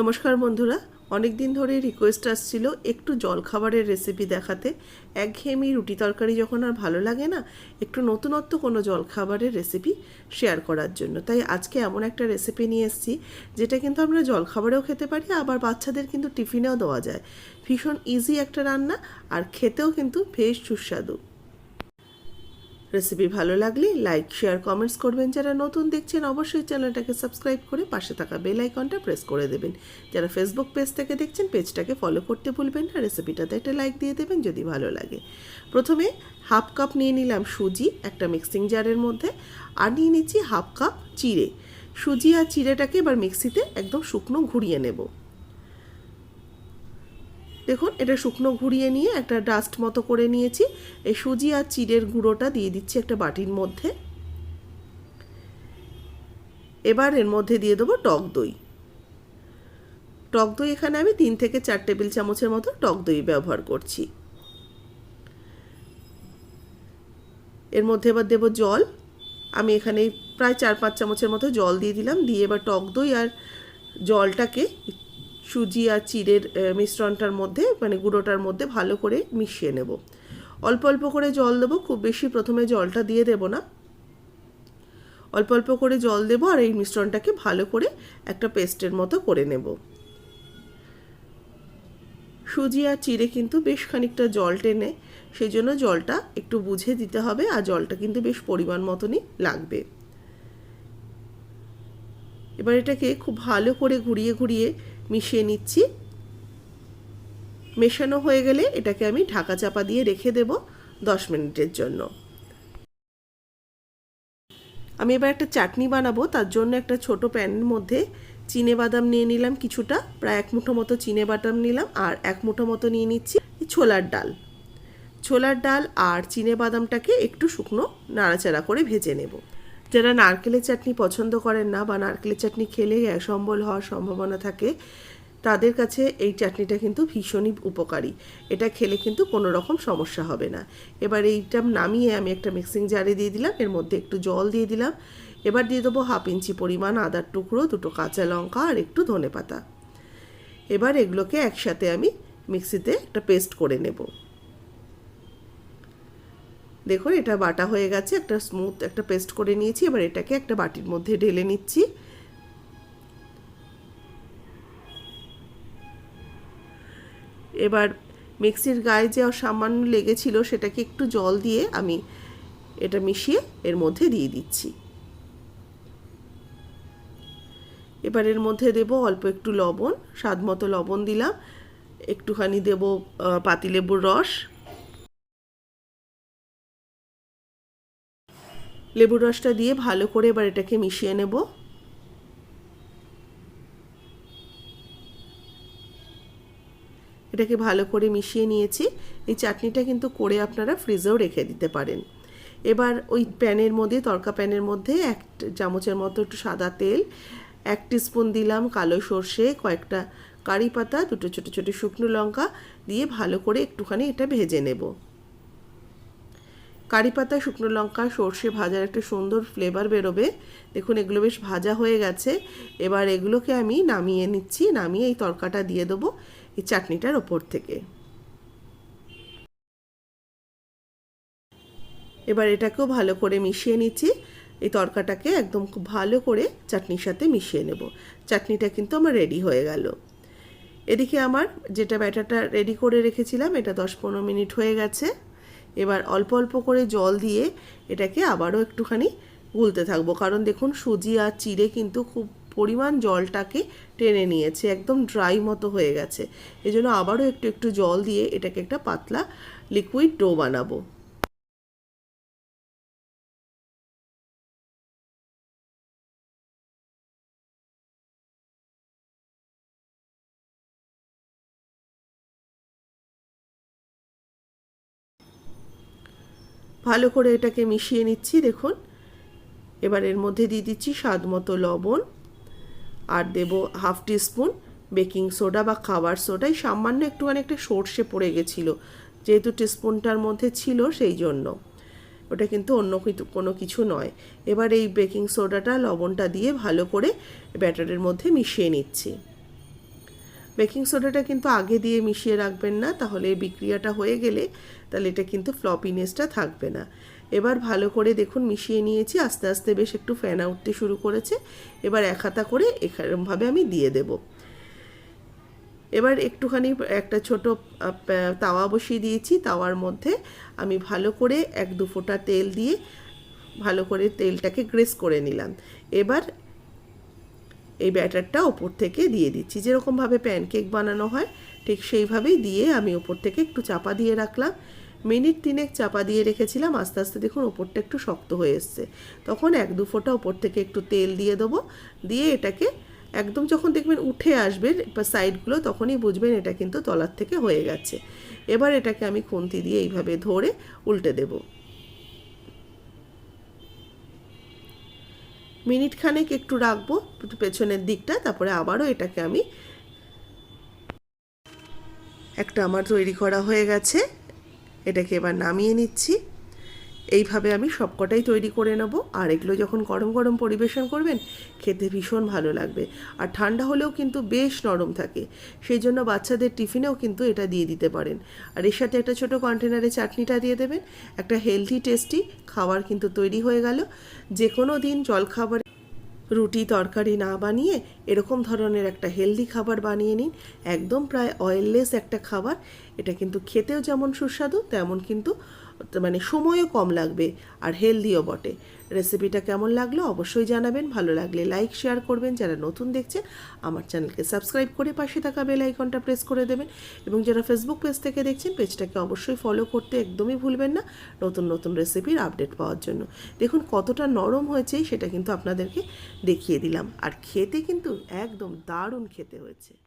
নমস্কার বন্ধুরা অনেক দিন ধরে রিকোয়েস্ট আসছিল একটু জলখাবারের রেসিপি দেখাতে। একঘেয়েমি রুটি তরকারি যখন আর ভালো লাগে না, একটু নতুনত্ব কোনো জলখাবারের রেসিপি শেয়ার করার জন্য। তাই আজকে এমন একটা রেসিপি নিয়ে এসেছি, যেটা কিন্তু আমরা জলখাবারেও খেতে পারি, আবার বাচ্চাদের কিন্তু টিফিনেও দেওয়া যায়। ভীষণ ইজি একটা রান্না, আর খেতেও কিন্তু বেশ সুস্বাদু। রেসিপি ভালো লাগলে লাইক শেয়ার কমেন্টস করবেন। যারা নতুন দেখছেন, অবশ্যই চ্যানেলটাকে সাবস্ক্রাইব করে পাশে থাকা বেল আইকনটা প্রেস করে দেবেন। যারা ফেসবুক পেজ থেকে দেখছেন পেজটাকে ফলো করতে ভুলবেন না। রেসিপিটাতে একটা লাইক দিয়ে দেবেন যদি ভালো লাগে। প্রথমে হাফ কাপ নিয়ে নিলাম সুজি একটা মিক্সিং জারের মধ্যে আর নিয়ে নিচ্ছি হাফ কাপ চিড়ে। সুজি আর চিড়েটাকে এবার মিক্সিতে একদম শুকনো ঘুরিয়ে নেব। দেখুন, এটা শুকনো ঘুরিয়ে নিয়ে একটা ডাস্ট মতো করে নিয়েছি। এই সুজি আর চিড়ের গুঁড়োটা দিয়ে দিচ্ছি একটা বাটির মধ্যে। এবার এর মধ্যে দিয়ে দেবো টক দই। টক দই এখানে আমি তিন থেকে চার টেবিল চামচের মতো টক দই ব্যবহার করছি। এর মধ্যে এবার দেবো জল। আমি এখানে প্রায় চার পাঁচ চামচের মতো জল দিয়ে দিলাম। দিয়ে এবার টক দই আর জলটাকে সুজি আর চিড়ের মিশ্রণটার মধ্যে মানে গুঁড়োটার মধ্যে ভালো করে মিশিয়ে নেব। অল্প অল্প করে জল দেবো, খুব বেশি প্রথমে জলটা দিয়ে দেবো না। অল্প অল্প করে জল দেবো আর এই মিশ্রণটাকে ভালো করে একটা পেস্টের মতো করে নেব। সুজি আর চিড়ে কিন্তু বেশ খানিকটা জল টেনে, সেই জন্য জলটা একটু বুঝে দিতে হবে আর জলটা কিন্তু বেশ পরিমাণ মতনই লাগবে। এবার এটাকে খুব ভালো করে ঘুরিয়ে ঘুরিয়ে মিশিয়ে নিচ্ছি। মেশানো হয়ে গেলে এটাকে আমি ঢাকা চাপা দিয়ে রেখে দেব দশ মিনিটের জন্য। আমি এবার একটা চাটনি বানাবো, তার জন্য একটা ছোট প্যানের মধ্যে চিনে বাদাম নিয়ে নিলাম কিছুটা, প্রায় এক মুঠো মতো চিনে বাদাম নিলাম আর এক মুঠো মতো নিয়ে নিচ্ছি ছোলার ডাল। ছোলার ডাল আর চিনে বাদামটাকে একটু শুকনো নাড়াচাড়া করে ভেজে নেব। যারা নারকেলের চাটনি পছন্দ করেন না বা নারকেলের চাটনি খেলে গ্যাস অম্বল হওয়ার সম্ভাবনা থাকে, তাদের কাছে এই চাটনিটা কিন্তু ভীষণই উপকারী। এটা খেলে কিন্তু কোনো রকম সমস্যা হবে না। এবার এইটা নামিয়ে আমি একটা মিক্সিং জারে দিয়ে দিলাম, এর মধ্যে একটু জল দিয়ে দিলাম। এবার দিয়ে দেবো হাফ ইঞ্চি পরিমাণ আদার টুকরো, দুটো কাঁচা লঙ্কা আর একটু ধনে পাতা এবার এগুলোকে একসাথে আমি মিক্সিতে একটা পেস্ট করে নেব। দেখুন, এটা বাটা হয়ে গেছে, একটা স্মুথ একটা পেস্ট করে নিয়েছি, এবার এটাকে একটা বাটির মধ্যে ঢেলে নিচ্ছি। এবার মিক্সির গায়ে যে সামান্য লেগেছিল সেটাকে একটু জল দিয়ে আমি এটা মিশিয়ে এর মধ্যে দিয়ে দিচ্ছি। এবার এর মধ্যে দেব অল্প একটু লবণ, স্বাদ মতো লবণ দিলাম, একটুখানি দেব পাতিলেবুর রস। লেবুর রসটা দিয়ে ভালো করে এবার এটাকে মিশিয়ে নেব। এটাকে ভালো করে মিশিয়ে নিয়েছি। এই চাটনিটা কিন্তু করে আপনারা ফ্রিজেও রেখে দিতে পারেন। এবার ওই প্যানের মধ্যে, তরকা প্যানের মধ্যে এক চামচের মতো একটু সাদা তেল, এক স্পুন দিলাম কালো সর্ষে, কয়েকটা কারি পাতা, দুটো ছোটো ছোটো শুকনো লঙ্কা দিয়ে ভালো করে একটুখানি এটা ভেজে নেব। কারি পাতা শুকনো লঙ্কা, সর্ষে ভাজার একটা সুন্দর ফ্লেভার বেরোবে। দেখুন, এগুলো বেশ ভাজা হয়ে গেছে। এবার এগুলোকে আমি নামিয়ে নিচ্ছি, নামিয়ে এই তরকাটা দিয়ে দেবো এই চাটনিটার ওপর থেকে। এবার এটাকেও ভালো করে মিশিয়ে নিচ্ছি। এই তরকাটাকে একদম খুব ভালো করে চাটনির সাথে মিশিয়ে নেব। চাটনিটা কিন্তু আমার রেডি হয়ে গেল। এদিকে আমার যেটা ব্যাটারটা রেডি করে রেখেছিলাম, এটা দশ পনেরো মিনিট হয়ে গেছে। এবার অল্প অল্প করে জল দিয়ে এটাকে আবারও একটুখানি গুলতে থাকব। কারণ দেখুন, সুজি আর চিড়ে কিন্তু খুব পরিমাণ জলটাকে টেনে নিয়েছে, একদম ড্রাই মতো হয়ে গেছে। এজন্য আবারও একটু একটু জল দিয়ে এটাকে একটা পাতলা লিকুইড ডো বানাবো। ভালো করে এটাকে মিশিয়ে নিচ্ছি, দেখুন। এবার এর মধ্যে দিয়ে দিচ্ছি স্বাদ মতো লবণ আর দেব হাফ টিস্পুন বেকিং সোডা বা খাবার সোডাই সামান্য একটুখানি একটা সর্ষে পড়ে গেছিল, যেহেতু টিস্পুনটার মধ্যে ছিল সেই জন্য। ওটা কিন্তু অন্য কোনো কিছু নয়। এবার এই বেকিং সোডাটা লবণটা দিয়ে ভালো করে ব্যাটারের মধ্যে মিশিয়ে নিচ্ছি। বেকিং সোডাটা কিন্তু আগে দিয়ে মিশিয়ে রাখবেন না, তাহলে এই বিক্রিয়াটা হয়ে গেলে তাহলে এটা কিন্তু ফ্লপিনেসটা থাকবে না। এবার ভালো করে দেখুন, মিশিয়ে নিয়েছি, আস্তে আস্তে বেশ একটু ফেনা উঠতে শুরু করেছে, এবার এক হাতা করে এরকমভাবে আমি দিয়ে দেবো। এবার একটুখানি একটা ছোট তাওয়া বসিয়ে দিয়েছি, তাওয়ার মধ্যে আমি ভালো করে এক দু ফোঁটা তেল দিয়ে ভালো করে তেলটাকে গ্রেস করে নিলাম। এবার এই ব্যাটারটা ওপর থেকে দিয়ে দিচ্ছি। যেরকমভাবে প্যানকেক বানানো হয়, ঠিক সেইভাবেই দিয়ে আমি ওপর থেকে একটু চাপা দিয়ে রাখলাম। মিনিট তিনেক চাপা দিয়ে রেখেছিলাম, আস্তে আস্তে দেখুন ওপরটা একটু শক্ত হয়ে এসছে। তখন এক দু ফোঁটা ওপর থেকে একটু তেল দিয়ে দেবো। দিয়ে এটাকে একদম যখন দেখবেন উঠে আসবে বা সাইডগুলো তখনই বুঝবেন এটা কিন্তু তলার থেকে হয়ে গেছে। এবার এটাকে আমি খুন্তি দিয়ে এইভাবে ধরে উল্টে দেবো। মিনিট খানেক একটু রাখব পেছনের দিকটা, তারপরে আবারও এটাকে আমি একটা আমার তৈরি করা হয়ে গেছে। এটাকে এবার নামিয়ে নিচ্ছি। এইভাবে আমি সবকটাই তৈরি করে নেব। আর এগুলো যখন গরম গরম পরিবেশন করবেন, খেতে ভীষণ ভালো লাগবে। আর ঠান্ডা হলেও কিন্তু বেশ নরম থাকে। সেই জন্য বাচ্চাদের টিফিনেও কিন্তু এটা দিয়ে দিতে পারেন। আর এর সাথে একটা ছোট কন্টেনারে চাটনিটা দিয়ে দেবেন। একটা হেলদি টেস্টি খাবার কিন্তু তৈরি হয়ে গেল। যে কোনো দিন জলখাবার রুটি, তরকারি না বানিয়ে এরকম ধরনের একটা হেলদি খাবার বানিয়ে নিন। একদম প্রায় অয়েললেস একটা খাবার। এটা কিন্তু খেতেও যেমন সুস্বাদু, তেমন কিন্তু মানে সময়ও কম লাগবে আর হেলদিও বটে। রেসিপিটা কেমন লাগল অবশ্যই জানাবেন, ভালো লাগলে লাইক শেয়ার করবেন, যারা নতুন দেখছেন আমার চ্যানেলকে সাবস্ক্রাইব করে পাশে থাকা বেল আইকনটা প্রেস করে দেবেন এবং যারা ফেসবুক পেজ থেকে দেখছেন পেজটাকে অবশ্যই ফলো করতে একদমই ভুলবেন না নতুন নতুন রেসিপির আপডেট পাওয়ার জন্য। দেখুন কতটা নরম হয়েছে সেটা কিন্তু আপনাদেরকে দেখিয়ে দিলাম। আর খেতে কিন্তু একদম দারুণ খেতে হয়েছে।